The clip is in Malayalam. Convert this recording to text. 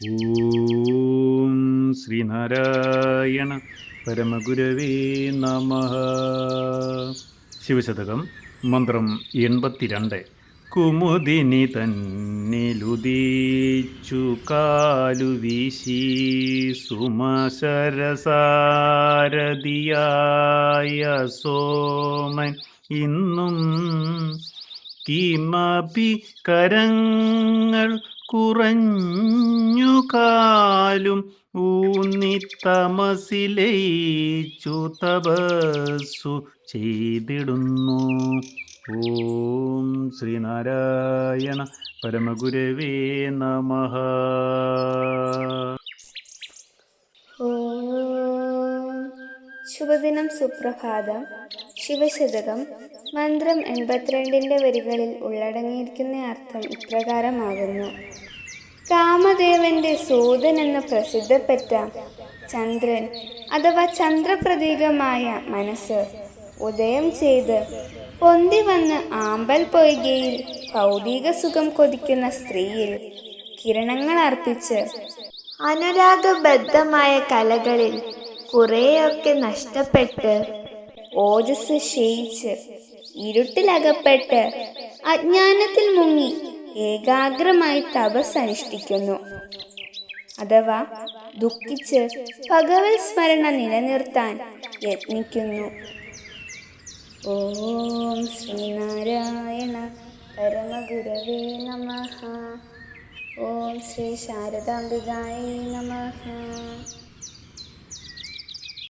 ഓം ശ്രീനാരായണ പരമഗുരവേ നമ ശിവശതകം മന്ത്രം എൺപത്തിരണ്ട്. കുമുദിനി തന്നിലുദീച്ചു കാലു വീശി സുമശരസാരതിയായ സോമൻ ഇന്നും കിമപി കരങ്ങൾ കുറഞ്ഞു കാലും ഊന്നി തമസിലയിച്ചു തപസ്സു ചെയ്തിടുന്നു. ഓം ശ്രീനാരായണ പരമഗുരവേ നമ. ശുഭദിനം സുപ്രഭാതം. ശിവശതകം. മന്ത്രം എൺപത്തിരണ്ടിന്റെ വരികളിൽ ഉള്ളടങ്ങിയിരിക്കുന്ന അർത്ഥം ഇപ്രകാരമാകുന്നു. കാമദേവന്റെ സൂതൻ എന്ന് പ്രസിദ്ധപ്പെട്ട ചന്ദ്രൻ അഥവാ ചന്ദ്രപ്രതീകമായ മനസ്സ് ഉദയം ചെയ്ത് പൊന്തി വന്ന് ആമ്പൽ പൊയ്കയിൽ ഭൗതിക സുഖം കൊതിക്കുന്ന സ്ത്രീയിൽ കിരണങ്ങൾ അർപ്പിച്ച് അനുരാഗബദ്ധമായ കലകളിൽ കുറേയൊക്കെ നഷ്ടപ്പെട്ട് ഓജസ് ക്ഷയിച്ച് ഇരുട്ടിലകപ്പെട്ട് അജ്ഞാനത്തിൽ മുങ്ങി ഏകാഗ്രമായി തപസ് അനുഷ്ഠിക്കുന്നു. അഥവാ ദുഃഖിച്ച് ഭഗവത് സ്മരണ നിലനിർത്താൻ യത്നിക്കുന്നു. ഓം ശ്രീനാരായണ പരമഗുരവേ നമ. ഓം ശ്രീ ശാരദാംബികായ നമഃ.